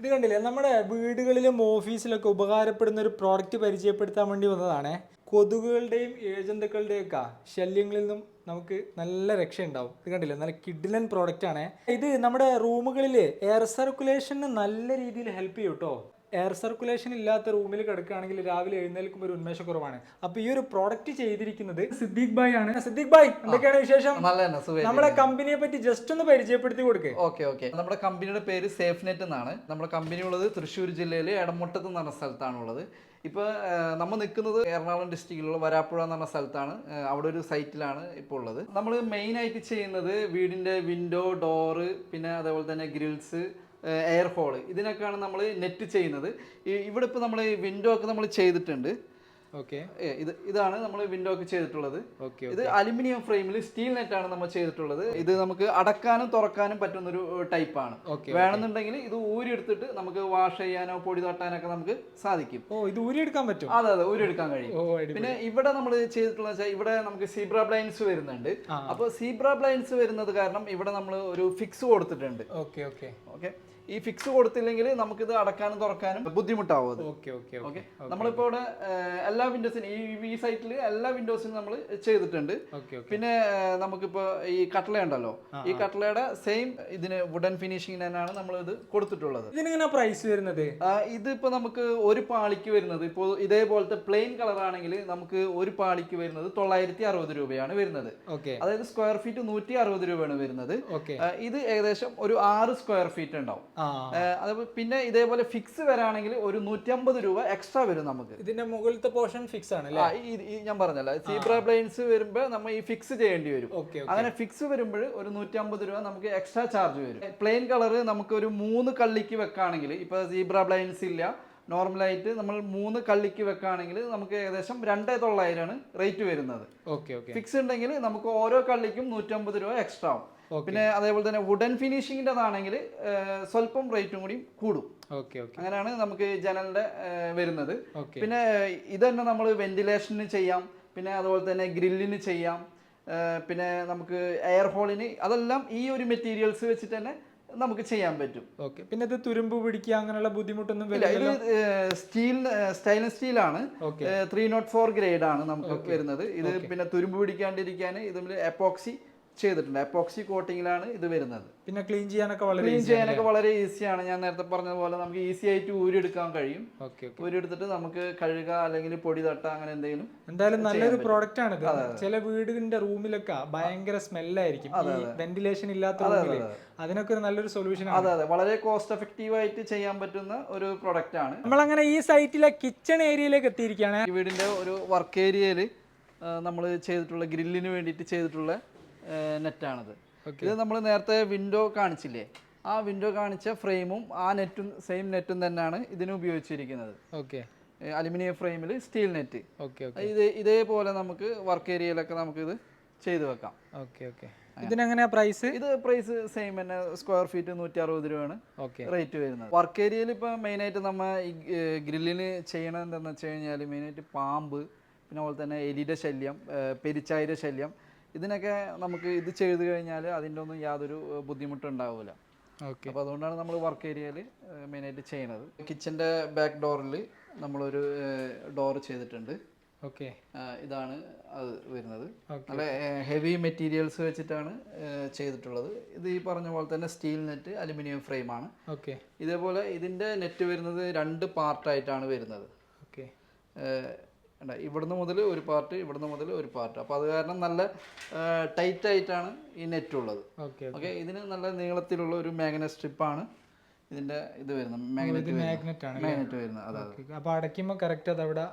ഇത് കണ്ടില്ലേ? നമ്മുടെ വീടുകളിലും ഓഫീസിലൊക്കെ ഉപകാരപ്പെടുന്ന ഒരു പ്രോഡക്റ്റ് പരിചയപ്പെടുത്താൻ വേണ്ടി വന്നതാണ്. കൊതുകുകളുടെയും ഏജന്തുക്കളുടെയും ഒക്കെ ശല്യങ്ങളിൽ നിന്നും നമുക്ക് നല്ല രക്ഷ ഉണ്ടാവും ഇത് കണ്ടില്ലേ? നല്ല കിഡിലൻ പ്രോഡക്റ്റ് ആണ്. ഇത് നമ്മുടെ റൂമുകളിൽ എയർ സർക്കുലേഷന് നല്ല രീതിയിൽ ഹെൽപ്പ് ചെയ്യും കേട്ടോ എയർ സർക്കുലേഷൻ ഇല്ലാത്ത റൂമിൽ കിടക്കുകയാണെങ്കിൽ രാവിലെ എഴുന്നേൽക്കുമ്പോൾ ഒരു ഉന്മേഷക്കുറവാണ് അപ്പൊ ഈ ഒരു പ്രോഡക്റ്റ് ചെയ്തിരിക്കുന്നത് സിദ്ദീഖ് ഭായ് ആണ്. സിദ്ദീഖ് ഭായ് എന്തൊക്കെയാണ് വിശേഷം? നമ്മുടെ കമ്പനിയെ പറ്റി ജസ്റ്റ് ഒന്ന് പരിചയപ്പെടുത്തി കൊടുക്കേ. Okay okay. നമ്മുടെ കമ്പനിയുടെ പേര് സേഫ് നെറ്റ് എന്നാണ്. നമ്മുടെ കമ്പനി ഉള്ളത് തൃശ്ശൂർ ജില്ലയിലെ എടമുട്ടത്ത് എന്ന് പറഞ്ഞ സ്ഥലത്താണ് ഉള്ളത്. ഇപ്പോൾ നമ്മൾ നിൽക്കുന്നത് എറണാകുളം ഡിസ്ട്രിക്റ്റിലുള്ള വരാപ്പുഴ എന്ന് പറഞ്ഞ സ്ഥലത്താണ്. അവിടെ ഒരു സൈറ്റിലാണ് ഇപ്പോൾ ഉള്ളത്. നമ്മൾ മെയിൻ ആയിട്ട് ചെയ്യുന്നത് വീടിന്റെ വിൻഡോ ഡോറ് പിന്നെ അതേപോലെ തന്നെ ഗ്രിൽസ് എയർ ഹോൾ ഇതിനൊക്കെയാണ് നമ്മൾ നെറ്റ് ചെയ്യുന്നത്. ഇവിടെ ഇപ്പോൾ നമ്മൾ വിൻഡോ ഒക്കെ നമ്മൾ ചെയ്തിട്ടുണ്ട്. ഇത് ഇതാണ് നമ്മൾ വിൻഡോ ഒക്കെ ചെയ്തിട്ടുള്ളത്. ഇത് അലുമിനിയം ഫ്രെയിമിൽ സ്റ്റീൽ നെറ്റ് ആണ് നമ്മൾ ചെയ്തിട്ടുള്ളത്. ഇത് നമുക്ക് അടക്കാനും തുറക്കാനും പറ്റുന്ന ഒരു ടൈപ്പ് ആണ്. വേണമെന്നുണ്ടെങ്കിൽ ഇത് ഊരി എടുത്തിട്ട് നമുക്ക് വാഷ് ചെയ്യാനോ പൊടി തട്ടാനൊക്കെ നമുക്ക് സാധിക്കും. ഓ ഇത് ഊരിയെടുക്കാൻ പറ്റും? അതെ അതെ ഊരി എടുക്കാൻ കഴിയും. പിന്നെ ഇവിടെ നമ്മൾ ചെയ്തിട്ടുള്ള വെച്ചാൽ ഇവിടെ നമുക്ക് സീബ്ര ബ്ലൈൻസ് വരുന്നുണ്ട്. അപ്പൊ അപ്പോൾ സീബ്ര ബ്ലൈൻസ് വരുന്നത് കാരണം ഇവിടെ നമ്മൾ ഒരു ഫിക്സ് കൊടുത്തിട്ടുണ്ട്. Okay okay. ഓക്കെ? ഈ ഫിക്സ് കൊടുത്തില്ലെങ്കിൽ നമുക്കിത് അടക്കാനും തുറക്കാനും ബുദ്ധിമുട്ടാവും ഓക്കെ ഓക്കെ ഓക്കെ. നമ്മളിപ്പോൾ ഇവിടെ ഏഹ്, എല്ലാ വിൻഡോസിനും ഈ ഈ സൈറ്റിൽ എല്ലാ വിൻഡോസിനും നമ്മൾ ചെയ്തിട്ടുണ്ട്. പിന്നെ നമുക്കിപ്പോൾ ഈ കട്ട്ല ഉണ്ടല്ലോ. ഈ കട്ട്ലയുടെ സെയിം ഇതിന് വുഡൻ ഫിനിഷിംഗ് തന്നെയാണ് നമ്മൾ ഇത് കൊടുത്തിട്ടുള്ളത്. ഇതിനെങ്ങനെ പ്രൈസ് വരുന്നത്? ഇതിപ്പോൾ ഇതിപ്പോ നമുക്ക് ഒരു പാളിക്ക് വരുന്നത് ഇപ്പോൾ ഇതേപോലത്തെ പ്ലെയിൻ കളർ ആണെങ്കിൽ നമുക്ക് ഒരു പാളിക്ക് വരുന്നത് തൊള്ളായിരത്തി അറുപത് രൂപയാണ് വരുന്നത്. അതായത് സ്ക്വയർ ഫീറ്റ് നൂറ്റി അറുപത് രൂപയാണ് വരുന്നത്. ഇത് ഏകദേശം ഒരു ആറ് സ്ക്വയർ ഫീറ്റ് ഉണ്ടാവും. അത് പിന്നെ ഇതേപോലെ ഫിക്സ് വരാണെങ്കിൽ ഒരു നൂറ്റമ്പത് രൂപ എക്സ്ട്രാ വരും നമുക്ക്. ഇതിന്റെ മുകളിലത്തെ പോർഷൻ ഫിക്സ് ആണ് ഞാൻ പറഞ്ഞല്ല സീബ്ര ബ്ലൈൻസ് വരുമ്പോൾ നമ്മൾ ഈ ഫിക്സ് ചെയ്യേണ്ടി വരും. ഓക്കെ അങ്ങനെ ഫിക്സ് വരുമ്പോൾ ഒരു നൂറ്റമ്പത് രൂപ നമുക്ക് എക്സ്ട്രാ ചാർജ് വരും. പ്ലെയിൻ കളർ നമുക്ക് ഒരു മൂന്ന് കള്ളിക്ക് വെക്കാണെങ്കിൽ ഇപ്പൊ സീബ്ര ബ്ലൈൻസ് ഇല്ല നോർമലായിട്ട് നമ്മൾ മൂന്ന് കള്ളിക്ക് വെക്കുകയാണെങ്കിൽ നമുക്ക് ഏകദേശം രണ്ടേ തൊള്ളായിരമാണ് റേറ്റ് വരുന്നത്. ഓക്കെ ഓക്കെ ഫിക്സ് ഉണ്ടെങ്കിൽ നമുക്ക് ഓരോ കള്ളിക്കും നൂറ്റമ്പത് രൂപ എക്സ്ട്രാ ആവും. പിന്നെ അതേപോലെ തന്നെ വുഡൻ ഫിനിഷിങ്ങിന്റെതാണെങ്കിൽ സ്വല്പം റേറ്റും കൂടി കൂടും. ഓക്കെ ഓക്കെ അങ്ങനെയാണ് നമുക്ക് ജനലിന്റെ വരുന്നത്. പിന്നെ ഇത് തന്നെ നമ്മൾ വെന്റിലേഷന് ചെയ്യാം. പിന്നെ അതുപോലെ തന്നെ ഗ്രില്ലിന് ചെയ്യാം. പിന്നെ നമുക്ക് എയർ ഹോളിന് അതെല്ലാം ഈ ഒരു മെറ്റീരിയൽസ് വെച്ചിട്ട് തന്നെ നമുക്ക് ചെയ്യാൻ പറ്റും. ഓക്കെ പിന്നെ ഇത് തുരുമ്പ് പിടിക്കുക അങ്ങനെയുള്ള ബുദ്ധിമുട്ടൊന്നും ഇല്ല വരില്ല ഇത് സ്റ്റീൽ സ്റ്റൈൻലെസ് സ്റ്റീലാണ് ത്രീ നോട്ട് ഫോർ ഗ്രേഡ് ആണ് നമുക്ക് വരുന്നത്. ഇത് പിന്നെ തുരുമ്പ് പിടിക്കാണ്ടിരിക്കാൻ ഇതിൽ എപ്പോക്സി ചെയ്തിട്ടുണ്ട്. എപ്പോക്സി കോട്ടിങ്ങിലാണ് ഇത് വരുന്നത്. പിന്നെ ക്ലീൻ ചെയ്യാനൊക്കെ വളരെ ക്ലീൻ ചെയ്യാനൊക്കെ വളരെ ഈസിയാണ് ഞാൻ നേരത്തെ പറഞ്ഞതുപോലെ നമുക്ക് ഈസി ആയിട്ട് ഊരിയെടുക്കാൻ കഴിയും. ഊരിയെടുത്തിട്ട് നമുക്ക് കഴുക അല്ലെങ്കിൽ പൊടി തട്ട അങ്ങനെ എന്തെങ്കിലും എന്തായാലും നല്ലൊരു പ്രോഡക്റ്റ് ആണ് ഇത്. ചില വീടിന്റെ റൂമിലൊക്കെ ഭയങ്കര സ്മെല്ലായിരിക്കും വെന്റിലേഷൻ ഇല്ലാത്ത റൂമിൽ അതിനൊക്കെ ഒരു നല്ലൊരു സൊല്യൂഷൻ അതെ അതെ. വളരെ കോസ്റ്റ് എഫക്റ്റീവ് ആയിട്ട് ചെയ്യാൻ പറ്റുന്ന ഒരു പ്രോഡക്റ്റ് ആണ്. നമ്മൾ അങ്ങനെ ഈ സൈറ്റിലെ കിച്ചൺ ഏരിയയിലേക്ക് എത്തിയിരിക്കുകയാണ്. വീടിന്റെ ഒരു വർക്ക് ഏരിയയിൽ നമ്മൾ ചെയ്തിട്ടുള്ള ഗ്രില്ലിന് വേണ്ടിയിട്ട് ചെയ്തിട്ടുള്ള നെറ്റാണിത്. ഇത് നമ്മൾ നേരത്തെ വിൻഡോ കാണിച്ചില്ലേ? ആ വിൻഡോ കാണിച്ച ഫ്രെയിമും ആ നെറ്റും സെയിം നെറ്റും തന്നെയാണ് ഇതിന് ഉപയോഗിച്ചിരിക്കുന്നത്. ഓക്കെ. അലുമിനിയം ഫ്രെയിമിൽ സ്റ്റീൽ നെറ്റ് ഓക്കെ ഓക്കെ. ഇത് ഇതേപോലെ നമുക്ക് വർക്ക് ഏരിയയിലൊക്കെ നമുക്ക് ഇത് ചെയ്തു വെക്കാം. Okay okay. ഇതിനെങ്ങനെയാ പ്രൈസ് ഇത് പ്രൈസ് സെയിം തന്നെ. സ്ക്വയർ ഫീറ്റ് നൂറ്റി അറുപത് രൂപയാണ് ഓക്കെ. റേറ്റ് വരുന്നത്. വർക്ക് ഏരിയയിൽ ഇപ്പോൾ മെയിനായിട്ട് നമ്മൾ ഈ ഗ്രില്ലിന് ചെയ്യണത് എന്താണെന്ന് വെച്ച് കഴിഞ്ഞാൽ മെയിനായിട്ട് പാമ്പ് പിന്നെ അതുപോലെ തന്നെ എലിയുടെ ശല്യം പെരിച്ചായുടെ ശല്യം ഇതിനൊക്കെ നമുക്ക് ഇത് ചെയ്ത് കഴിഞ്ഞാൽ അതിന്റെ ഒന്നും യാതൊരു ബുദ്ധിമുട്ടും ഉണ്ടാവില്ല ഓക്കെ. അപ്പോൾ അതുകൊണ്ടാണ് നമ്മൾ വർക്ക് ഏരിയയിൽ മെയിനായിട്ട് ചെയ്യണത്. കിച്ചന്റെ ബാക്ക് ഡോറിൽ നമ്മളൊരു ഡോർ ചെയ്തിട്ടുണ്ട്. ഓക്കെ. ഇതാണ് അത് വരുന്നത്. നല്ല ഹെവി മെറ്റീരിയൽസ് വെച്ചിട്ടാണ് ചെയ്തിട്ടുള്ളത്. ഇത് ഈ പറഞ്ഞ പോലെ തന്നെ സ്റ്റീൽ നെറ്റ് അലുമിനിയം ഫ്രെയിമാണ് ഓക്കെ. ഇതേപോലെ ഇതിന്റെ നെറ്റ് വരുന്നത് രണ്ട് പാർട്ടായിട്ടാണ് വരുന്നത്. ഓക്കെ. കണ്ടോ, ഇവിടുന്ന് മുതൽ ഒരു പാർട്ട് ഇവിടുന്ന് മുതൽ ഒരു പാർട്ട് അപ്പോൾ അത് കാരണം നല്ല ടൈറ്റ് ആയിട്ടാണ് ഈ നെറ്റ് ഉള്ളത്. ഓക്കെ ഇതിന് നല്ല നീളത്തിലുള്ള ഒരു മാഗ്നറ്റ് സ്ട്രിപ്പാണ് ഇതിന്റെ ഇത് വരുന്നത്. മാഗ്നറ്റ് മാഗ്നറ്റ് ആണ് മാഗ്നറ്റ് വരുന്നത് അതെ അതെ. അപ്പൊ അടയ്ക്കുമ്പോ കറക്റ്റ് അത് അവിടെ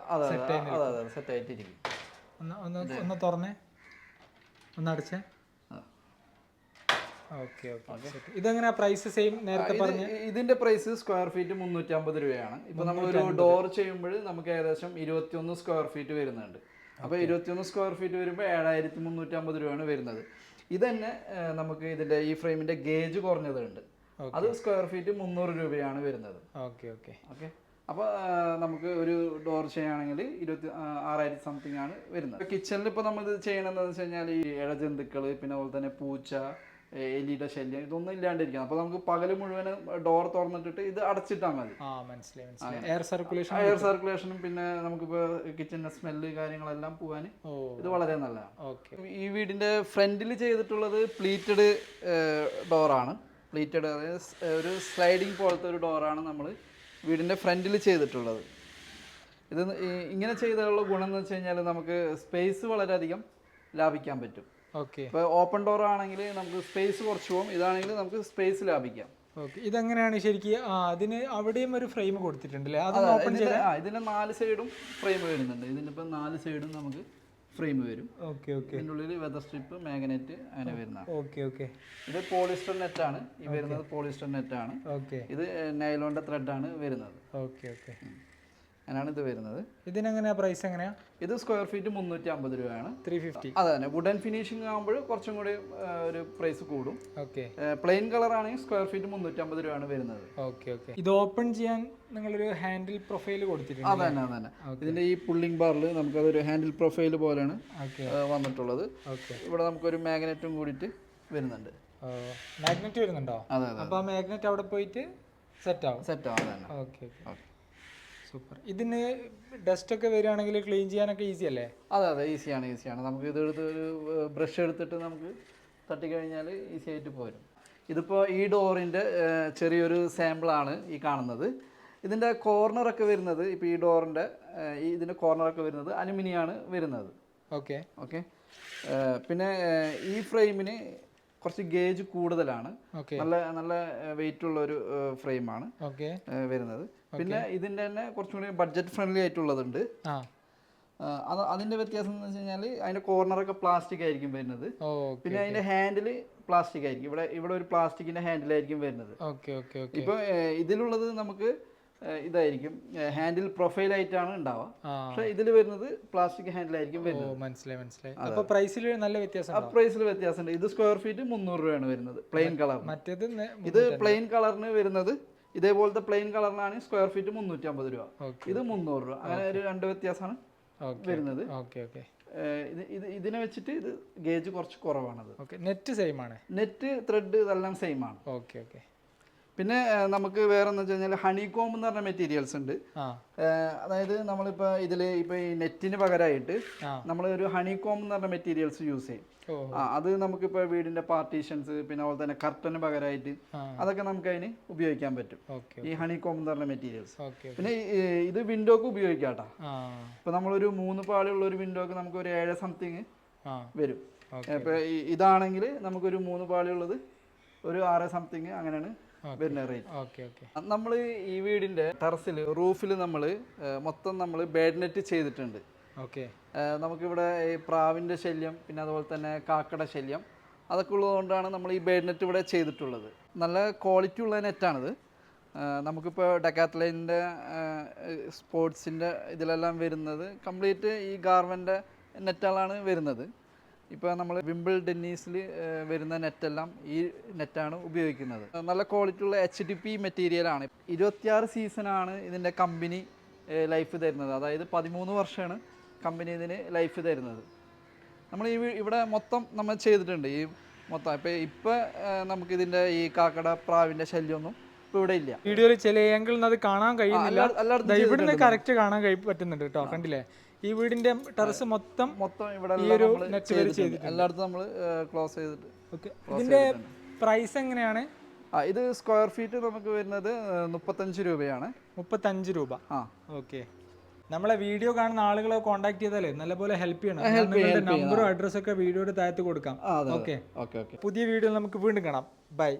സെറ്റ് ആയിട്ടിരിക്കും. ഒന്ന് ഒന്ന് തുറന്നേ. ഒന്ന് അടച്ചേ. ഇതെങ്ങനെയാ പ്രൈസ് സെയിം നേരത്തെ പറഞ്ഞു? ഇതിന്റെ പ്രൈസ് സ്ക്വയർ ഫീറ്റ് മുന്നൂറ്റി അമ്പത് രൂപയാണ്. ഇപ്പൊ ഒരു ഡോർ ചെയ്യുമ്പോൾ നമുക്ക് ഏകദേശം ഇരുപത്തിയൊന്ന് സ്ക്വയർ ഫീറ്റ് വരുന്നുണ്ട്. അപ്പൊ ഇരുപത്തിയൊന്ന് സ്ക്വയർ ഫീറ്റ് വരുമ്പോൾ ഏഴായിരത്തി മുന്നൂറ്റി അമ്പത് രൂപയാണ് വരുന്നത്. ഇത് തന്നെ നമുക്ക് ഇതിന്റെ ഈ ഫ്രെയിമിന്റെ ഗേജ് കുറഞ്ഞതുണ്ട്. അത് സ്ക്വയർ ഫീറ്റ് മുന്നൂറ് രൂപയാണ് വരുന്നത്. Okay okay. ഓക്കെ. അപ്പോൾ നമുക്ക് ഒരു ഡോർ ചെയ്യുകയാണെങ്കിൽ ഇരുപത്തി ആറായിരത്തി സംതിങ് ആണ് വരുന്നത്. കിച്ചണിൽ ഇപ്പോൾ നമ്മൾ ഇത് ചെയ്യണമെന്ന് വെച്ച് കഴിഞ്ഞാൽ ഈ ഇഴജന്തുക്കൾ പിന്നെ അതുപോലെ തന്നെ പൂച്ച എലിയുടെ ശല്യം ഇതൊന്നും ഇല്ലാണ്ടിരിക്കണം. അപ്പൊ നമുക്ക് പകൽ മുഴുവൻ ഡോർ തുറന്നിട്ടിട്ട് ഇത് അടച്ചിട്ടാൽ മതി. എയർ സർക്കുലേഷൻ എയർ സർക്കുലേഷനും പിന്നെ നമുക്കിപ്പോ കിച്ചണിന്റെ സ്മെല്ല് കാര്യങ്ങളെല്ലാം പോകാൻ ഇത് വളരെ നല്ലതാണ്. ഈ വീടിന്റെ ഫ്രണ്ടിൽ ചെയ്തിട്ടുള്ളത് പ്ലീറ്റഡ് ഡോറാണ് പ്ലീറ്റഡ് അതായത് ഒരു സ്ലൈഡിങ് പോലത്തെ ഒരു ഡോറാണ് നമ്മൾ വീടിന്റെ ഫ്രണ്ടിൽ ചെയ്തിട്ടുള്ളത്. ഇത് ഇങ്ങനെ ചെയ്താലുള്ള ഗുണം എന്ന് വെച്ച് കഴിഞ്ഞാൽ നമുക്ക് സ്പേസ് വളരെയധികം ലാഭിക്കാൻ പറ്റും. ഓക്കെ ഇപ്പോൾ ഓപ്പൺ ഡോർ ആണെങ്കിൽ നമുക്ക് സ്പേസ് കുറച്ച് പോകും ഇതാണെങ്കിൽ നമുക്ക് സ്പേസ് ലാഭിക്കാം. ഇതെങ്ങനെയാണ് ശരിക്കും? അതിന് അവിടെയും ഒരു ഫ്രെയിം കൊടുത്തിട്ടുണ്ടല്ലേ ഇതിന്റെ ആ നാല് സൈഡും ഫ്രെയിം വരുന്നുണ്ട്. ഇതിന്റെ ഇപ്പം നാല് സൈഡും നമുക്ക് ഫ്രെയിം വരും. ഓക്കെ ഓക്കെ ഇതിന്റെ ഉള്ളിൽ വെതർ സ്ട്രിപ്പ് മാഗ്നറ്റ് അങ്ങനെ വരുന്നതാണ്. ഓക്കെ ഓക്കെ ഇത് പോളിസ്റ്റർ നെറ്റ് ആണ്. ഈ വരുന്നത് പോളിസ്റ്റർ നെറ്റ് ആണ്. ഓക്കെ ഇത് നൈലോണിന്റെ ത്രെഡ് ആണ് വരുന്നത്. ഓക്കെ ഓക്കെ അങ്ങനെയാണ് ഇത് വരുന്നത്. ഇതിനെങ്ങനെയാ പ്രൈസ് എങ്ങനെയാ? ഇത് സ്ക്വയർ ഫീറ്റ് മുന്നൂറ്റി അമ്പത് രൂപയാണ്. ത്രീ ഫിഫ്റ്റി അതെ തന്നെ. വുഡൻ ഫിനിഷിംഗ് ആകുമ്പോൾ കുറച്ചും കൂടി ഒരു പ്രൈസ് കൂടും. ഓക്കെ പ്ലെയിൻ കളർ ആണെങ്കിൽ സ്ക്വയർ ഫീറ്റ് മുന്നൂറ്റി അമ്പത് രൂപയാണ് വരുന്നത്. ഓക്കെ ഓക്കെ ഇത് ഓപ്പൺ ചെയ്യാൻ നിങ്ങളൊരു ഹാൻഡിൽ പ്രൊഫൈൽ കൊടുത്തിട്ടുണ്ട് അതെ തന്നെ അതെ തന്നെ. ഇതിന്റെ ഈ പുള്ളിംഗ് ബാറിൽ നമുക്കതൊരു ഹാൻഡിൽ പ്രൊഫൈൽ പോലെയാണ് വന്നിട്ടുള്ളത്. ഓക്കെ ഇവിടെ നമുക്കൊരു മാഗ്നറ്റും കൂടിയിട്ട് വരുന്നുണ്ട്. മാഗ്നറ്റ് വരുന്നുണ്ടോ? അതെ അപ്പോൾ ആ മാഗ്നറ്റ് അവിടെ പോയിട്ട് സെറ്റ് ആവും. സെറ്റ് ആവും ഓക്കെ ഓക്കെ സൂപ്പർ. ഇതിന് ഡസ്റ്റ് ഒക്കെ വരികയാണെങ്കിൽ ക്ലീൻ ചെയ്യാനൊക്കെ ഈസി അല്ലേ? അതെ അതെ ഈസിയാണ് ഈസിയാണ് നമുക്ക് ഇത് എടുത്ത് ഒരു ബ്രഷ് എടുത്തിട്ട് നമുക്ക് തട്ടിക്കഴിഞ്ഞാൽ ഈസി ആയിട്ട് പോരും. ഇതിപ്പോൾ ഈ ഡോറിന്റെ ചെറിയൊരു സാമ്പിളാണ് ഈ കാണുന്നത്. ഇതിന്റെ കോർണറൊക്കെ വരുന്നത് ഇപ്പോൾ ഈ ഡോറിന്റെ ഈ ഇതിന്റെ കോർണറൊക്കെ വരുന്നത് അലുമിനിയാണ് വരുന്നത്. ഓക്കെ. ഓക്കെ. പിന്നെ ഈ ഫ്രെയിമിന് കുറച്ച് ഗേജ് കൂടുതലാണ്. നല്ല നല്ല വെയിറ്റ് ഉള്ള ഒരു ഫ്രെയിമാണ് ഓക്കെ. വരുന്നത്. പിന്നെ ഇതിന്റെ തന്നെ കുറച്ചും കൂടി ബഡ്ജറ്റ് ഫ്രണ്ട്ലി ആയിട്ടുള്ളതുണ്ട് അത് അതിന്റെ വ്യത്യാസം എന്ന് വെച്ച് കഴിഞ്ഞാൽ കോർണർ കോർണറൊക്കെ പ്ലാസ്റ്റിക് ആയിരിക്കും വരുന്നത്. പിന്നെ അതിന്റെ ഹാൻഡിൽ പ്ലാസ്റ്റിക് ആയിരിക്കും. ഇവിടെ ഇവിടെ ഒരു പ്ലാസ്റ്റിക്കിന്റെ ഹാൻഡിൽ ആയിരിക്കും വരുന്നത്. ഇപ്പൊ ഇതിലുള്ളത് നമുക്ക് ഇതായിരിക്കും. ഹാൻഡിൽ പ്രൊഫൈൽ ആയിട്ടാണ് ഉണ്ടാവുക. പക്ഷെ പക്ഷേ ഇതിൽ വരുന്നത് പ്ലാസ്റ്റിക് ഹാൻഡിൽ ആയിരിക്കും വരുന്നത്. മനസ്സിലായി മനസ്സിലായി. അപ്പോൾ പ്രൈസിൽ നല്ല വ്യത്യാസം ആ പ്രൈസിൽ വ്യത്യാസമുണ്ട്. ഇത് സ്ക്വയർ ഫീറ്റ് മുന്നൂറ് രൂപയാണ് വരുന്നത്. പ്ലെയിൻ കളർ മറ്റേത് ഇത് പ്ലെയിൻ കളറിന് വരുന്നത് ഇതേപോലത്തെ പ്ലെയിൻ കളറിലാണ് സ്ക്വയർ ഫീറ്റ് മുന്നൂറ്റി അമ്പത് രൂപ. ഇത് മുന്നൂറ് രൂപ. അങ്ങനെ ഒരു രണ്ട് വ്യത്യാസമാണ് വരുന്നത്. ഇത് ഇത് ഇതിനെ വെച്ചിട്ട് ഇത് ഗേജ് കുറച്ച് കുറവാണത്. നെറ്റ് സെയിം ആണ്. നെറ്റ് ത്രെഡ് ഇതെല്ലാം സെയിം ആണ്. ഓക്കെ ഓക്കെ പിന്നെ നമുക്ക് വേറെ എന്ന് വെച്ച് കഴിഞ്ഞാൽ ഹണി കോം എന്ന് പറഞ്ഞ മെറ്റീരിയൽസ് ഉണ്ട്. അതായത് നമ്മളിപ്പോ ഇതിൽ ഇപ്പൊ ഈ നെറ്റിന് പകരമായിട്ട് നമ്മൾ ഒരു ഹണി കോം എന്ന് പറഞ്ഞ മെറ്റീരിയൽസ് യൂസ് ചെയ്യും. അത് നമുക്കിപ്പോ വീടിന്റെ പാർട്ടീഷൻസ് പിന്നെ അതുപോലെ തന്നെ കർട്ടന് പകരമായിട്ട് അതൊക്കെ നമുക്ക് അതിന് ഉപയോഗിക്കാൻ പറ്റും. ഈ ഹണി കോം എന്ന് പറഞ്ഞ മെറ്റീരിയൽസ് പിന്നെ ഇത് വിൻഡോക്ക് ഉപയോഗിക്കാം കേട്ടോ. ആ. ഇപ്പോൾ നമ്മളൊരു മൂന്ന് പാളിയുള്ള ഒരു വിൻഡോക്ക് നമുക്ക് ഒരു ഏഴ് സംതിങ് വരും. ഇപ്പൊ ഇതാണെങ്കിൽ നമുക്കൊരു മൂന്ന് പാളിയുള്ളത് ഒരു ആറ് സംതിങ് അങ്ങനെയാണ്. വരുന്ന റേറ്റ് നമ്മൾ ഈ വീടിന്റെ ടെറസിൽ റൂഫിൽ നമ്മൾ മൊത്തം നമ്മൾ ബെഡ് നെറ്റ് ചെയ്തിട്ടുണ്ട്. ഓക്കെ. നമുക്കിവിടെ ഈ പ്രാവിന്റെ ശല്യം പിന്നെ അതുപോലെ തന്നെ കാക്കട ശല്യം അതൊക്കെ ഉള്ളതുകൊണ്ടാണ് നമ്മൾ ഈ ബെഡ് നെറ്റ് ഇവിടെ ചെയ്തിട്ടുള്ളത്. നല്ല ക്വാളിറ്റി ഉള്ള നെറ്റാണിത് നമുക്കിപ്പോൾ ഡെക്കാത്ലൈന്റെ സ്പോർട്സിന്റെ ഇതിലെല്ലാം വരുന്നത് കംപ്ലീറ്റ് ഈ ഗാർമെന്റെ നെറ്റുകളാണ് വരുന്നത്. ഇപ്പോൾ നമ്മൾ വിമ്പിൾ ഡെന്നീസിൽ വരുന്ന നെറ്റെല്ലാം ഈ നെറ്റാണ് ഉപയോഗിക്കുന്നത്. നല്ല ക്വാളിറ്റി ഉള്ള എച്ച് ഡി പി മെറ്റീരിയലാണ് ഇരുപത്തിയാറ് സീസണാണ് ഇതിന്റെ കമ്പനി ലൈഫ് തരുന്നത്. അതായത് പതിമൂന്ന് വർഷമാണ് കമ്പനി ഇതിന് ലൈഫ് തരുന്നത്. നമ്മൾ ഈ ഇവിടെ മൊത്തം നമ്മൾ ചെയ്തിട്ടുണ്ട്. ഈ മൊത്തം ഇപ്പോൾ ഇപ്പോൾ നമുക്കിതിന്റെ ഈ കാക്കട പ്രാവിന്റെ ശല്യമൊന്നും ഇപ്പൊ ഇവിടെ ഇല്ല. വീഡിയോയിൽ ചില ഏങ്കിളിൽ അത് കാണാൻ കഴിയുന്നില്ല. ഇവിടുന്ന് കറക്റ്റ് കാണാൻ പറ്റുന്നുണ്ട് കേട്ടോ. കണ്ടില്ലേ? ഈ വീടിന്റെ ടെറസ് മൊത്തം മൊത്തം ഇവിടെ ഈ ഒരു നമ്മൾ net വരെ ചെയ്തിട്ടുണ്ട്. എല്ലായിടത്തും നമ്മൾ ക്ലോസ് ചെയ്തിട്ട്. ഓക്കെ. ഇതിന്റെ പ്രൈസ് എങ്ങനെയാണ്? ഇത് സ്ക്വയർ ഫീറ്റ് നമുക്ക് വരുന്നത് മുപ്പത്തഞ്ച് രൂപയാണ്. മുപ്പത്തഞ്ച് രൂപ. ആ. ഓക്കെ. നമ്മളെ വീഡിയോ കാണുന്ന ആളുകളെ കോൺടാക്ട് ചെയ്താലേ നല്ലപോലെ ഹെൽപ്പ് ചെയ്യണം. നമ്പറും അഡ്രസ്സൊക്കെ വീഡിയോയുടെ താഴത്ത് കൊടുക്കാം. ഓക്കെ. പുതിയ വീഡിയോ നമുക്ക് വീണ്ടും കാണാം. ബൈ